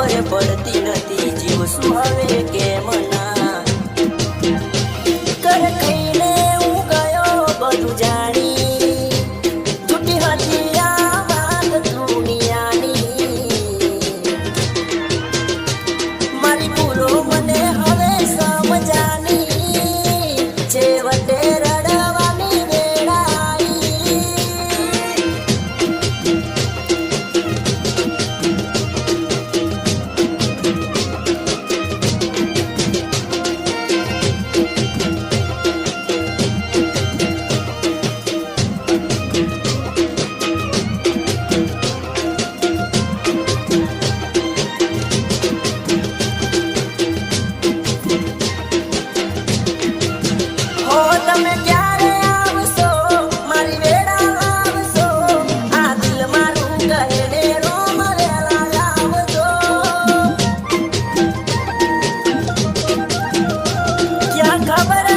ખબર પડતી નથી જીવ શું હવે કેમ ના કર खबर